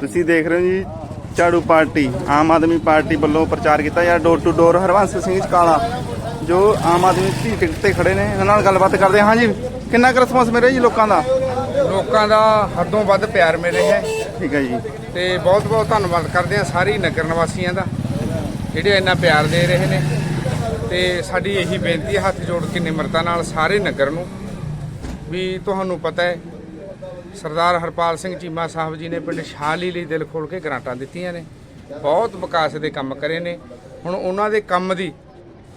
ਤੁਸੀਂ ਦੇਖ ਰਹੇ ਹੋ ਜੀ ਝਾੜੂ ਪਾਰਟੀ ਆਮ ਆਦਮੀ ਪਾਰਟੀ ਵੱਲੋਂ ਪ੍ਰਚਾਰ ਕੀਤਾ ਯਾਰ door to door Harvans Singh Kala ਜੋ ਆਮ ਆਦਮੀ ਦੀ ਟਿਕਟ ਤੇ ਖੜੇ ਨੇ ਇਹਨਾਂ ਨਾਲ ਗੱਲਬਾਤ ਕਰਦੇ ਹਾਂ। ਜੀ ਕਿੰਨਾ ਕੁ ਰਿਸਪਾਂਸ ਮਿਲ ਜੀ ਲੋਕਾਂ ਦਾ? ਲੋਕਾਂ ਦਾ ਹੱਦੋਂ ਵੱਧ ਪਿਆਰ ਮਿਲ ਹੈ। ਠੀਕ ਹੈ ਜੀ। ਤੇ ਬਹੁਤ ਬਹੁਤ ਧੰਨਵਾਦ ਕਰਦੇ ਹਾਂ ਸਾਰੀ ਨਗਰ ਨਿਵਾਸੀਆਂ ਦਾ ਜਿਹੜੇ ਇੰਨਾ ਪਿਆਰ ਦੇ ਰਹੇ ਨੇ। ਤੇ ਸਾਡੀ ਇਹੀ ਬੇਨਤੀ ਹੈ, ਹੱਥ ਜੋੜ ਕੇ ਨਿਮਰਤਾ ਨਾਲ ਸਾਰੇ ਨਗਰ ਨੂੰ ਵੀ ਤੁਹਾਨੂੰ ਪਤਾ ਹੈ, ਸਰਦਾਰ ਹਰਪਾਲ ਸਿੰਘ ਚੀਮਾ ਸਾਹਿਬ ਜੀ ਨੇ ਪਿੰਡ ਸ਼ਾਲੀ ਲਈ ਦਿਲ ਖੋਲ ਕੇ ਗ੍ਰਾਂਟਾਂ ਦਿੱਤੀਆਂ ਨੇ, ਬਹੁਤ ਵਿਕਾਸ ਦੇ ਕੰਮ ਕਰੇ ਨੇ। ਹੁਣ ਉਹਨਾਂ ਦੇ ਕੰਮ ਦੀ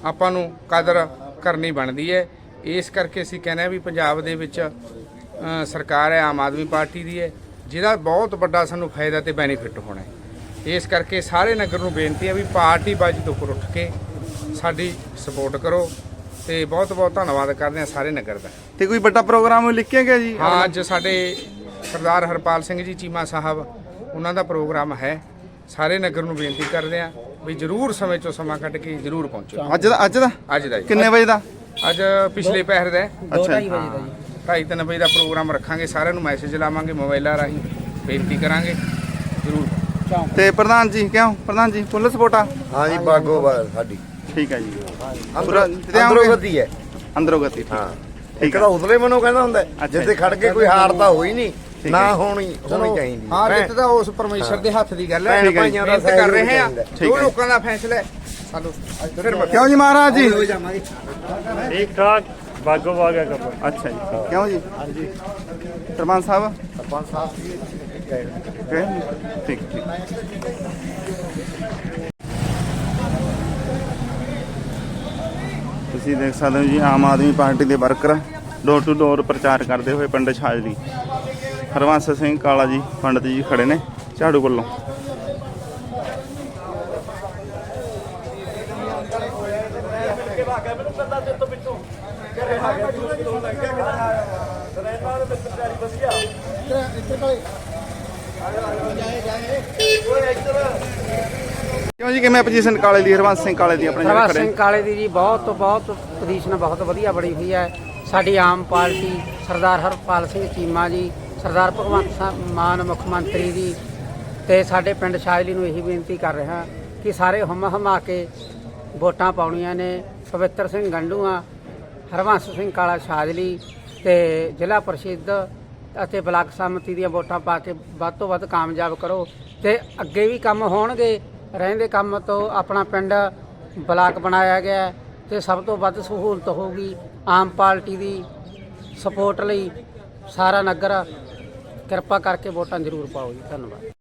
ਆਪਾਂ ਨੂੰ ਕਦਰ ਕਰਨੀ ਬਣਦੀ ਹੈ। ਇਸ ਕਰਕੇ ਅਸੀਂ ਕਹਿੰਦੇ ਹਾਂ ਵੀ ਪੰਜਾਬ ਦੇ ਵਿੱਚ ਸਰਕਾਰ ਹੈ, ਆਮ ਆਦਮੀ ਪਾਰਟੀ ਦੀ ਹੈ, ਜਿਹਦਾ ਬਹੁਤ ਵੱਡਾ ਸਾਨੂੰ ਫਾਇਦਾ ਤੇ ਬੈਨੀਫਿਟ ਹੋਣਾ ਹੈ। ਇਸ ਕਰਕੇ ਸਾਰੇ ਨਗਰ ਨੂੰ ਬੇਨਤੀ ਹੈ ਵੀ ਪਾਰਟੀ ਬਾਜੀ ਤੋਂ ਉੱਠ ਕੇ ਸਾਡੀ ਸਪੋਰਟ ਕਰੋ ਤੇ ਬਹੁਤ ਬਹੁਤ ਧੰਨਵਾਦ ਕਰਦੇ ਹਾਂ ਸਾਰੇ ਨਗਰ ਦਾ। ਤੇ ਕੋਈ ਵੱਡਾ ਪ੍ਰੋਗਰਾਮ ਲਿਖਿਆ ਗਿਆ ਜੀ? ਹਾਂ ਅੱਜ ਸਾਡੇ ਸਰਦਾਰ ਹਰਪਾਲ ਸਿੰਘ ਜੀ ਚੀਮਾ ਸਾਹਿਬ ਉਹਨਾਂ ਦਾ ਪ੍ਰੋਗਰਾਮ ਹੈ। ਸਾਰੇ ਨਗਰ ਨੂੰ ਬੇਨਤੀ ਕਰਦੇ ਆ ਵੀ ਜਰੂਰ ਸਮੇਂ ਚੋਂ ਸਮਾਂ ਕੱਢ ਕੇ ਜਰੂਰ ਪਹੁੰਚੋ। ਅੱਜ ਦਾ ਅੱਜ ਦਾ? ਅੱਜ ਦਾ ਜੀ। ਕਿੰਨੇ ਵਜੇ ਦਾ? ਅੱਜ ਪਿਛਲੇ ਪਹਿਰ ਦਾ ਹੈ। ਅੱਛਾ ਜੀ। ਢਾਈ ਤਿੰਨ ਵਜੇ ਦਾ ਪ੍ਰੋਗਰਾਮ ਰੱਖਾਂਗੇ ਸਾਰਿਆਂ ਨੂੰ ਮੈਸੇਜ ਲਾਵਾਂਗੇ ਮੋਬਾਈਲਾਂ ਰਾਹੀਂ ਬੇਨਤੀ ਕਰਾਂਗੇ ਜਰੂਰ। ਤੇ ਪ੍ਰਧਾਨ ਜੀ ਕਿਉਂ? ਪ੍ਰਧਾਨ ਜੀ ਫੁੱਲ ਸਪੋਰਟਾ? ਹਾਂ ਜੀ ਬਾਗੋ ਬਾਗ ਸਾਡੀ। ਠੀਕ ਹੈ ਜੀ। ਅੰਦਰੋਂ ਗਤੀ ਹੈ। ਅੰਦਰੋਂ ਗਤੀ ਹਾਂ। ਇੱਕ ਤਾਂ ਉਤਲੇ ਮਨੋਂ ਕਹਿੰਦਾ ਹੁੰਦਾ ਜਿੱਥੇ। ਖੜ ਕੇ ਕੋਈ ਹਾਰ ਤਾਂ ਹੋਈ ਨਹੀਂ ਨਾ। ਹੋਣੀ ਹੋਣੀ ਚਾਹੀਦੀ ਹਾਂ। ਜਿੱਤ ਤਾਂ ਉਸ ਪਰਮੇਸ਼ਰ ਦੇ ਹੱਥ ਦੀ ਗੱਲ ਹੈ। ਭਾਈਆਂ ਦਾ ਕਰ ਰਹੇ ਆ ਜੋ। ਲੋਕਾਂ ਦਾ ਫੈਸਲਾ ਹੈ ਸਾਨੂੰ ਫਿਰ ਕਿਉਂ ਜੀ ਮਹਾਰਾਜ ਜੀ? ਠੀਕ ਠਾਕ ਬਾਗੋ ਬਾਗ ਹੈ ਕੰਮ। ਅੱਛਾ ਜੀ। ਕਿਉਂ ਜੀ? ਹਾਂਜੀ। ਸਰਪੰਚ ਸਾਹਿਬ? ਸਰਪੰਚ ਸਾਹਿਬ? ਠੀਕ ਠੀਕ। ਤੁਸੀਂ ਦੇਖ ਸਕਦੇ ਹੋ ਜੀ, ਆਮ ਆਦਮੀ ਪਾਰਟੀ ਦੇ ਵਰਕਰ ਡੋਰ ਟੂ ਡੋਰ ਪ੍ਰਚਾਰ ਕਰਦੇ ਹੋਏ ਪਿੰਡ ਛਾਜਲੀ ਹਰਵੰਸ ਸਿੰਘ ਕਾਲਾ ਜੀ, ਪੰਡਤ ਜੀ ਖੜੇ ਨੇ ਝਾੜੂ ਵੱਲੋਂ। ਕਿਉਂ ਜੀ? ਕਿਵੇਂ ਪੋਜੀਸ਼ਨ ਕਾਲੇ ਦੀ ਹਰਵੰਸ ਸਿੰਘ ਕਾਲੇ ਦੀ ਆਪਣੇ ਜਿਹੜੇ ਖੜੇ? ਸਿੰਘ ਕਾਲੇ ਦੀ ਜੀ ਬਹੁਤ ਬਹੁਤ ਪੋਜੀਸ਼ਨ ਬਹੁਤ ਵਧੀਆ ਬਣੀ ਹੋਈ ਹੈ। ਸਾਡੀ ਆਮ ਪਾਰਟੀ ਸਰਦਾਰ ਹਰਪਾਲ ਸਿੰਘ ਚੀਮਾ ਜੀ ਸਰਦਾਰ ਭਗਵੰਤ ਮਾਨ ਮੁੱਖ ਮੰਤਰੀ ਜੀ ਤੇ ਸਾਡੇ ਪਿੰਡ ਸ਼ਾਜਲੀ ਨੂੰ ਇਹੀ ਬੇਨਤੀ ਕਰ ਰਿਹਾ ਕਿ ਸਾਰੇ ਹਮ ਹਮਾ ਕੇ ਵੋਟਾਂ ਪਾਉਣੀਆਂ ਨੇ। ਪਵਿੱਤਰ ਸਿੰਘ ਗੰਡੂਆ ਹਰਵੰਸ ਸਿੰਘ ਕਾਲਾ ਸ਼ਾਜਲੀ ਤੇ ਜ਼ਿਲ੍ਹਾ ਪ੍ਰਸਿੱਧ ਅਤੇ ਬਲਾਕ ਸੰਮਤੀ ਦੀਆਂ ਵੋਟਾਂ ਪਾ ਕੇ ਵੱਧ ਤੋਂ ਵੱਧ ਕਾਮਯਾਬ ਕਰੋ ਤੇ ਅੱਗੇ ਵੀ ਕੰਮ ਹੋਣਗੇ। ਰਹਿੰਦੇ ਕੰਮ ਤੋਂ ਆਪਣਾ ਪਿੰਡ ਬਲਾਕ ਬਣਾਇਆ ਗਿਆ ਹੈ ਤੇ ਸਭ ਤੋਂ ਵੱਧ ਸਹੂਲਤ ਹੋਊਗੀ ਆਮ ਪਾਰਟੀ ਦੀ ਸਪੋਰਟ ਲਈ ਸਾਰਾ ਨਗਰ ਕਿਰਪਾ ਕਰਕੇ ਵੋਟਾਂ ਜ਼ਰੂਰ ਪਾਓ ਜੀ, ਧੰਨਵਾਦ।